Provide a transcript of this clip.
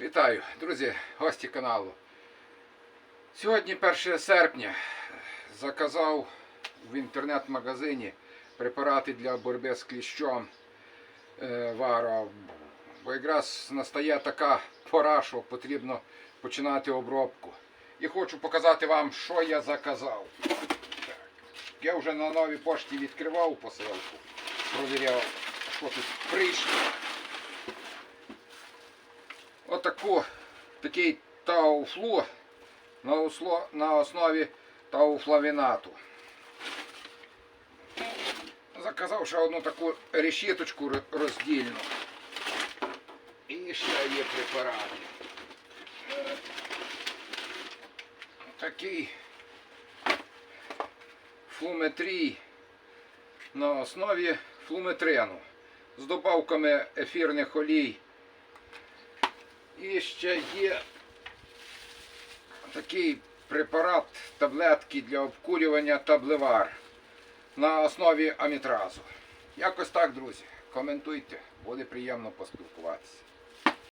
Вітаю, друзі, гості каналу. Сьогодні 1 серпня заказав в інтернет-магазині препарати для боротьби з кліщом е, Варо. Бо якраз настає така пора, що потрібно починати обробку. І хочу показати вам, що я заказав. Так. Я вже на новій пошті відкривав посилку, провіряв, що тут прийшло. Отаку, такий тауфлу на, основі тауфлавінату. Заказав ще одну таку решіточку роздільну. І ще є препарати. Такий флуметрій на основі флуметрину з добавками ефірних олій. І ще є такий препарат таблетки для обкурювання таблевар на основі амітразу. Якось так, друзі. Коментуйте, буде приємно поспілкуватися.